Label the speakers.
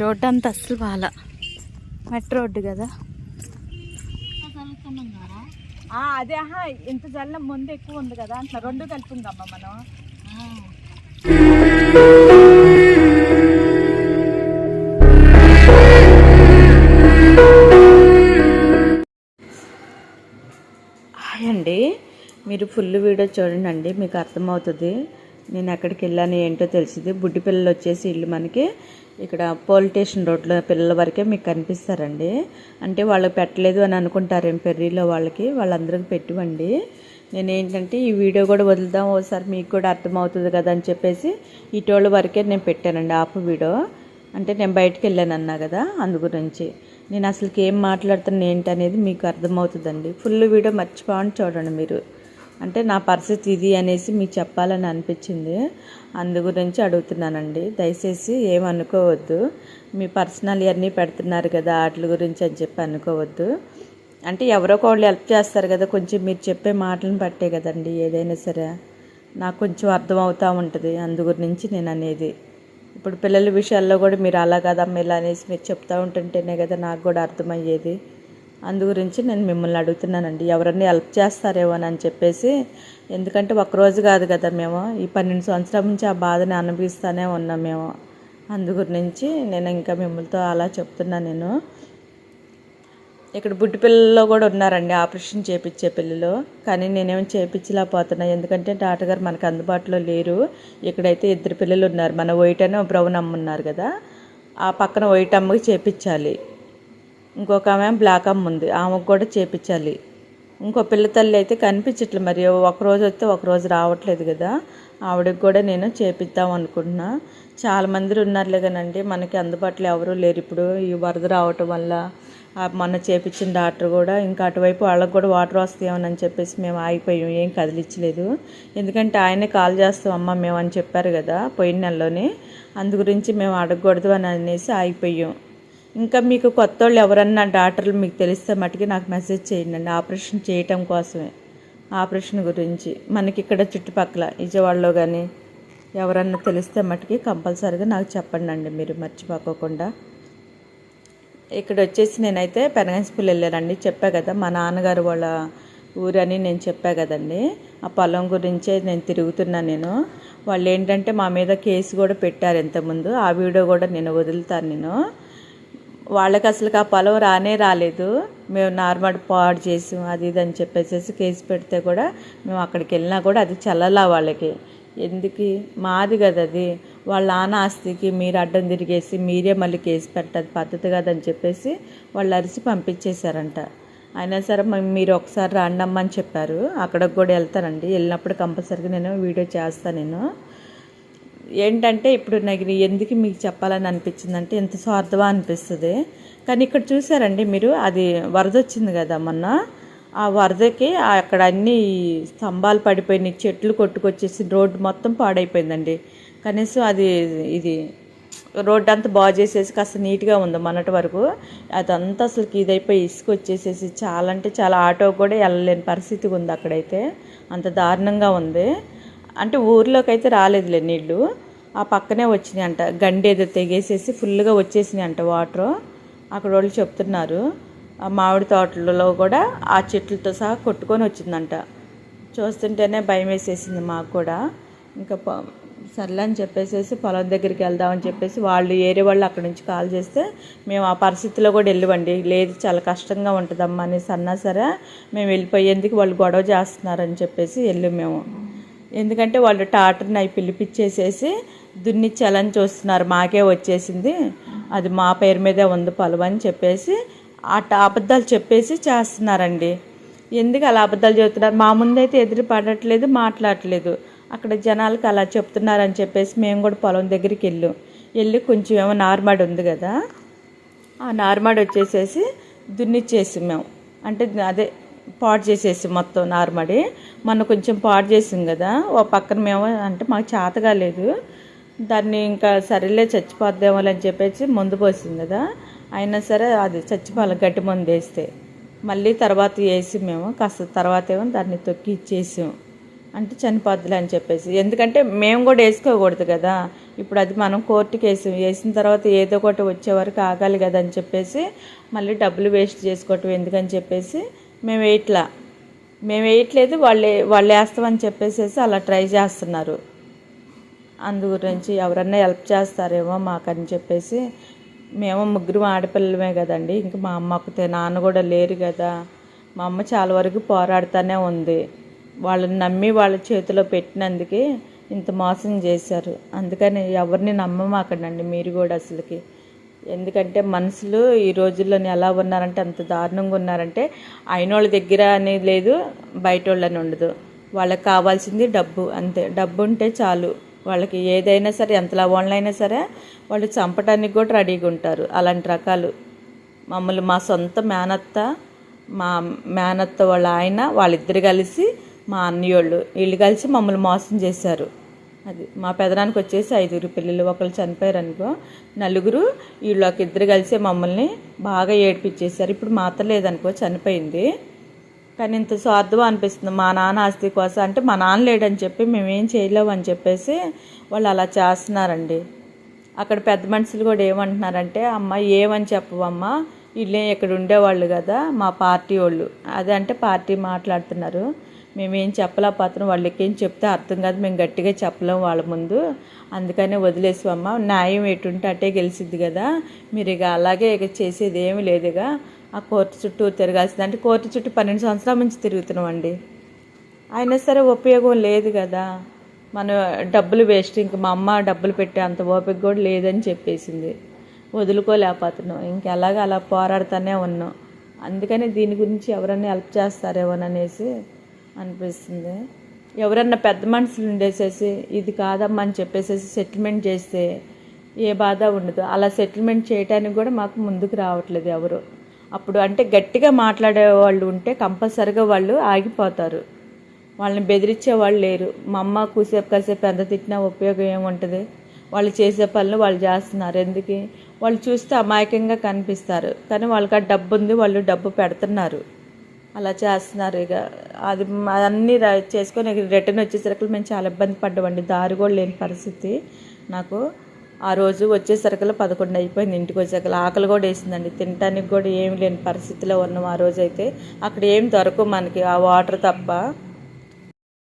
Speaker 1: Road అంతా అస్సలు బాగా మెట్ రోడ్డు కదా. అదే ఆహా ఇంత జల్లం ముందు ఎక్కువ ఉంది కదా అంత రెండు కలుపుందమ్మా మనం. హాయ్ అండి. మీరు ఫుల్ వీడియో చూడండి మీకు అర్థమవుతుంది. నేను ఎక్కడికి వెళ్ళాను ఏంటో తెలిసింది. బుడ్డి పిల్లలు వచ్చేసి ఇల్లు మనకి ఇక్కడ పోలీస్ స్టేషన్ రోడ్లో పిల్లల వరకే మీకు కనిపిస్తారండి. అంటే వాళ్ళకి పెట్టలేదు అని అనుకుంటారేం పెర్రీలో వాళ్ళకి వాళ్ళందరికీ పెట్టివ్వండి. నేను ఏంటంటే ఈ వీడియో కూడా వదులుదాం ఒకసారి మీకు కూడా అర్థమవుతుంది కదా అని చెప్పేసి ఇటోళ్ళ వరకే నేను పెట్టానండి ఆపు వీడియో. అంటే నేను బయటకు వెళ్ళాను అన్నా కదా అందు గురించి. నేను అసలుకి ఏం మాట్లాడుతాను ఏంటి అనేది మీకు అర్థమవుతుందండి. ఫుల్ వీడియో మర్చిపోవని చూడండి మీరు. అంటే నా పరిస్థితి ఇది అనేసి మీకు చెప్పాలని అనిపించింది. అందు గురించి అడుగుతున్నానండి. దయచేసి ఏమనుకోవద్దు మీ పర్సనల్ ఇవన్నీ పెడుతున్నారు కదా వాటి గురించి అని చెప్పి అనుకోవద్దు. అంటే ఎవరో ఒకళ్ళు హెల్ప్ చేస్తారు కదా కొంచెం మీరు చెప్పే మాటలను బట్టే కదండి ఏదైనా సరే. నాకు కొంచెం అర్థం అవుతూ ఉంటుంది. అందు గురించి నేను అనేది. ఇప్పుడు పిల్లల విషయాల్లో కూడా మీరు అలా కదమ్మ ఇలా అనేసి మీరు చెప్తూ ఉంటుంటేనే కదా నాకు కూడా అర్థమయ్యేది. అందు గురించి నేను మిమ్మల్ని అడుగుతున్నానండి. ఎవరన్నా హెల్ప్ చేస్తారేమో అని చెప్పేసి. ఎందుకంటే ఒక్కరోజు కాదు కదా మేము. ఈ పన్నెండు సంవత్సరాల నుంచి ఆ బాధని అనుభవిస్తూనే ఉన్నాం మేము. అందు గురించి నేను ఇంకా మిమ్మల్తో అలా చెప్తున్నా నేను. ఇక్కడ బుడ్డి పిల్లల్లో కూడా ఉన్నారండి. ఆపరేషన్ చేపించే పిల్లలు. కానీ నేనేం చేపించలేకపోతున్నా. ఎందుకంటే డాక్టర్ గారు మనకు అందుబాటులో లేరు. ఇక్కడైతే ఇద్దరు పిల్లలు ఉన్నారు. మన వైట్ అని బ్రౌన్ అమ్మ ఉన్నారు కదా. ఆ పక్కన వైట్ అమ్మకి చేపించాలి. ఇంకొక ఆమె బ్లాక్ అమ్మ ఉంది. ఆమెకు కూడా చేపించాలి. ఇంకో పిల్ల తల్లి అయితే కనిపించట్లేదు మరి. ఒకరోజు వస్తే ఒకరోజు రావట్లేదు కదా. ఆవిడకి కూడా నేను చేపిద్దాం అనుకుంటున్నా. చాలా మంది ఉన్నారులే కానండి. మనకి అందుబాటులో ఎవరూ లేరు. ఇప్పుడు ఈ వరద రావటం వల్ల మొన్న చేపించిన డాక్టర్ కూడా ఇంకా అటువైపు వాళ్ళకి కూడా వాటర్ వస్తాయేమని చెప్పేసి మేము ఆగిపోయాం. ఏం కదిలించలేదు. ఎందుకంటే ఆయనే కాల్ చేస్తాం అమ్మ మేము అని చెప్పారు కదా పోయిన నెలలోనే. అందు గురించి మేము అడగకూడదు అని అనేసి ఆగిపోయాం. ఇంకా మీకు కొత్త వాళ్ళు ఎవరన్నా డాక్టర్లు మీకు తెలిస్తే మటుకి నాకు మెసేజ్ చేయండి ఆపరేషన్ చేయటం కోసమే. ఆపరేషన్ గురించి. మనకి ఇక్కడ చుట్టుపక్కల విజయవాడలో కానీ ఎవరన్నా తెలిస్తే మటుకి కంపల్సరీగా నాకు చెప్పండి అండి మీరు మర్చిపోకోకుండా. ఇక్కడ వచ్చేసి నేనైతే పెనగంచిపల్లి వెళ్ళానండి. చెప్పా కదా మా నాన్నగారు వాళ్ళ ఊరని నేను చెప్పా కదండి. ఆ పొలం గురించే నేను తిరుగుతున్నా నేను. వాళ్ళు ఏంటంటే మా మీద కేసు కూడా పెట్టారు ఇంతకుముందు. ఆ వీడియో కూడా నేను వదులుతాను నేను. వాళ్ళకి అసలు ఆ పొలం రానే రాలేదు. మేము నార్మల్ పాడు చేసాం అది ఇది అని చెప్పేసి కేసు పెడితే కూడా మేము అక్కడికి వెళ్ళినా కూడా అది చల్లలా వాళ్ళకి. ఎందుకు? మాది కదా అది. వాళ్ళ నాన్న ఆస్తికి మీరు అడ్డం తిరిగేసి మీరే మళ్ళీ కేసు పెట్టదు పద్ధతి కదని చెప్పేసి వాళ్ళు అరిసి పంపించేశారంట. అయినా సరే మీరు ఒకసారి రాండమ్మని చెప్పారు. అక్కడికి కూడా వెళ్తానండి. వెళ్ళినప్పుడు కంపల్సరీగా నేను వీడియో చేస్తాను నేను. ఏంటంటే ఇప్పుడు నాకు ఎందుకు మీకు చెప్పాలని అనిపించిందంటే ఎంత స్వార్థమా అనిపిస్తుంది. కానీ ఇక్కడ చూసారండి మీరు అది వరద వచ్చింది కదా మొన్న. ఆ వరదకి అక్కడ అన్ని స్తంభాలు పడిపోయినాయి చెట్లు కొట్టుకొచ్చేసి రోడ్డు మొత్తం పాడైపోయిందండి. కనీసం అది ఇది రోడ్డు అంతా బాగు చేసేసి కాస్త నీట్గా ఉంది మొన్నటి వరకు. అదంతా అసలు ఇదైపోయి ఇసుక వచ్చేసేసి చాలా అంటే చాలా ఆటో కూడా వెళ్ళలేని పరిస్థితి ఉంది అక్కడైతే. అంత దారుణంగా ఉంది. అంటే ఊర్లోకి అయితే రాలేదులే నీళ్ళు ఆ పక్కనే వచ్చినాయి అంట గండి ఏదో తెగేసేసి ఫుల్గా వచ్చేసినాయి అంట వాటర్. అక్కడ వాళ్ళు చెప్తున్నారు. ఆ మామిడి తోటలలో కూడా ఆ చెట్లతో సహా కొట్టుకొని వచ్చిందంట. చూస్తుంటేనే భయం వేసేసింది మాకు కూడా. ఇంకా ప- సర్లే అని చెప్పేసి పొలం దగ్గరికి వెళ్దామని చెప్పేసి వాళ్ళు ఏరే వాళ్ళు అక్కడి నుంచి కాల్ చేస్తే మేము ఆ పరిస్థితిలో కూడా వెళ్ళివండి. లేదు చాలా కష్టంగా ఉంటుందమ్మా అనేసి అన్నా సరే మేము వెళ్ళిపోయేందుకు వాళ్ళు గొడవ చేస్తున్నారని చెప్పేసి వెళ్ళి మేము. ఎందుకంటే వాళ్ళు టాటర్ని అవి పిలిపించేసేసి దున్నిచ్చాలని చూస్తున్నారు మాకే వచ్చేసింది. అది మా పేరు మీదే ఉంది పొలం అని చెప్పేసి అట్ట అబద్ధాలు చెప్పేసి చేస్తున్నారండి. ఎందుకు అలా అబద్ధాలు చెబుతున్నారు? మా ముందైతే ఎదురు పడట్లేదు మాట్లాడట్లేదు. అక్కడ జనాలకు అలా చెప్తున్నారని చెప్పేసి మేము కూడా పొలం దగ్గరికి వెళ్ళాం. వెళ్ళి కొంచెం ఏమో నార్మడ్ ఉంది కదా ఆ నార్మడ్ వచ్చేసేసి దున్నిచ్చేసి మేము అంటే అదే పాడు చేసేసి మొత్తం నార్మడి. మొన్న కొంచెం పాడు చేసాం కదా ఓ పక్కన మేము అంటే మాకు చేత కాలేదు దాన్ని ఇంకా సరేలే చచ్చిపోద్దేమో అని చెప్పేసి ముందు పోసింది కదా. అయినా సరే అది చచ్చిపోవాలి గట్టి మందు వేస్తే. మళ్ళీ తర్వాత వేసి మేము కాస్త తర్వాత ఏమో దాన్ని తొక్కి ఇచ్చేసాం. అంటే చనిపోద్దులే అని చెప్పేసి. ఎందుకంటే మేము కూడా వేసుకోకూడదు కదా. ఇప్పుడు అది మనం కోర్టుకి వేసి. వేసిన తర్వాత ఏదో ఒకటి వచ్చే వరకు ఆగాలి కదా అని చెప్పేసి మళ్ళీ డబ్బులు వేస్ట్ చేసుకోవటం ఎందుకని చెప్పేసి మేము వేయట్లా. మేము వేయట్లేదు వాళ్ళే వాళ్ళు వేస్తామని చెప్పేసేసి అలా ట్రై చేస్తున్నారు. అందు గురించి ఎవరన్నా హెల్ప్ చేస్తారేమో మాకని చెప్పేసి మేము ముగ్గురు ఆడపిల్లలమే కదండి. ఇంకా మా అమ్మకు నాన్న కూడా లేరు కదా. మా అమ్మ చాలా వరకు పోరాడుతూనే ఉంది. వాళ్ళని నమ్మి వాళ్ళ చేతిలో పెట్టినందుకే ఇంత మోసం చేశారు. అందుకని ఎవరిని నమ్మమాకండి మీరు కూడా అసలుకి. ఎందుకంటే మనుషులు ఈ రోజుల్లోని ఎలా ఉన్నారంటే అంత దారుణంగా ఉన్నారంటే అయిన వాళ్ళ దగ్గర అనేది లేదు బయట వాళ్ళని ఉండదు. వాళ్ళకి కావాల్సింది డబ్బు అంతే. డబ్బు ఉంటే చాలు. వాళ్ళకి ఏదైనా సరే ఎంత లాభంలో సరే వాళ్ళు చంపడానికి కూడా రెడీగా ఉంటారు. అలాంటి రకాలు. మమ్మల్ని మా సొంత మేనత్త మా మేనత్త వాళ్ళ ఆయన వాళ్ళిద్దరు కలిసి మా అన్నయ్యోళ్ళు వీళ్ళు కలిసి మమ్మల్ని మోసం చేశారు. అది మా పెదనానికి వచ్చేసి ఐదుగురు పిల్లలు ఒకళ్ళు చనిపోయారు అనుకో నలుగురు వీళ్ళు ఒక ఇద్దరు కలిసి మమ్మల్ని బాగా ఏడిపించేశారు. ఇప్పుడు మా అత్త లేదనుకో చనిపోయింది. కానీ ఇంత స్వార్థం అనిపిస్తుంది. మా నాన్న ఆస్తి కోసం అంటే మా నాన్న లేడని చెప్పి మేమేం చేయలేము అని చెప్పేసి వాళ్ళు అలా చేస్తున్నారండి. అక్కడ పెద్ద మనుషులు కూడా ఏమంటున్నారంటే అమ్మ ఏమని చెప్పవమ్మా? వీళ్ళే ఇక్కడ ఉండేవాళ్ళు కదా మా పార్టీ వాళ్ళు. అదే అంటే పార్టీ మాట్లాడుతున్నారు. మేమేం చెప్పలేకపోతున్నాం వాళ్ళకి ఏం చెప్తే అర్థం కాదు. మేము గట్టిగా చెప్పలేము వాళ్ళ ముందు. అందుకనే వదిలేసామమ్మ. న్యాయం ఎటుంటే అట్టే గెలిచిద్ది కదా. మీరు ఇక అలాగే ఇక చేసేది ఏమి లేదుగా ఆ కోర్టు చుట్టూ తిరగాల్సింది. అంటే కోర్టు చుట్టూ పన్నెండు సంవత్సరాల నుంచి తిరుగుతున్నాం అండి అయినా సరే ఉపయోగం లేదు కదా. మన డబ్బులు వేస్ట్. ఇంక మా అమ్మ డబ్బులు పెట్టే అంత ఓపిక కూడా లేదని చెప్పేసింది. వదులుకోలేకపోతున్నాం ఇంకెలాగ అలా పోరాడుతూనే ఉన్నాం. అందుకని దీని గురించి ఎవరన్నా హెల్ప్ చేస్తారేమోననేసి అనిపిస్తుంది. ఎవరన్నా పెద్ద మనుషులు ఉండేసేసి ఇది కాదమ్మా అని చెప్పేసేసి సెటిల్మెంట్ చేస్తే ఏ బాధ ఉండదు. అలా సెటిల్మెంట్ చేయడానికి కూడా మాకు ముందుకు రావట్లేదు ఎవరు. అప్పుడు అంటే గట్టిగా మాట్లాడే వాళ్ళు ఉంటే కంపల్సరిగా వాళ్ళు ఆగిపోతారు. వాళ్ళని బెదిరించే వాళ్ళు లేరు. మా అమ్మ కూసేపు కాసేపు ఎంత తిట్టినా ఉపయోగం ఏముంటుంది? వాళ్ళు చేసే పనులు వాళ్ళు చేస్తున్నారు. ఎందుకు? వాళ్ళు చూస్తే అమాయకంగా కనిపిస్తారు. కానీ వాళ్ళకి ఆ డబ్బు ఉంది వాళ్ళు డబ్బు పెడుతున్నారు. అలా చేస్తున్నారు. ఇక అది అన్నీ చేసుకొని రిటర్న్ వచ్చేసరికి మేము చాలా ఇబ్బంది పడ్డామండి. దారి కూడా లేని పరిస్థితి. నాకు ఆ రోజు వచ్చేసరికి పదకొండు అయిపోయింది. ఇంటికి వచ్చాక ఆకలి కూడా వేసిందండి. తినడానికి కూడా ఏమి లేని పరిస్థితిలో ఉన్నాం ఆ రోజు అయితే అక్కడ ఏం దొరకవు మనకి. ఆ వాటర్ తప్ప.